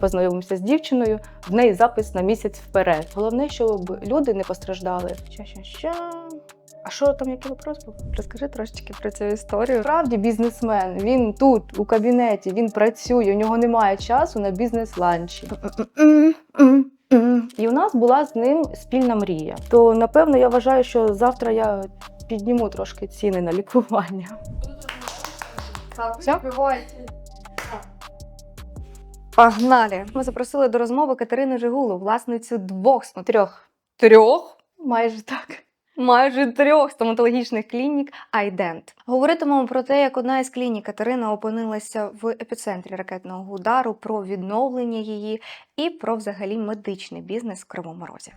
Познайомився з дівчиною, в неї запис на місяць вперед. Головне, щоб люди не постраждали. Ща-ща-ща. А що там, який вопрос був? Розкажи трошечки про цю історію. Справді бізнесмен. Він тут, у кабінеті, він працює, у нього немає часу на бізнес-ланчі. І у нас була з ним спільна мрія. То напевно я вважаю, що завтра я підніму трошки ціни на лікування. Все? Погнали! Ми запросили до розмови Катерину Жигулу, власницю двох ну, трьох трьох Майже так. майже трьох стоматологічних клінік Айдент. Говоритимемо про те, як одна із клінік Катерина опинилася в епіцентрі ракетного удару, про відновлення її і про взагалі медичний бізнес в Кривому Розі.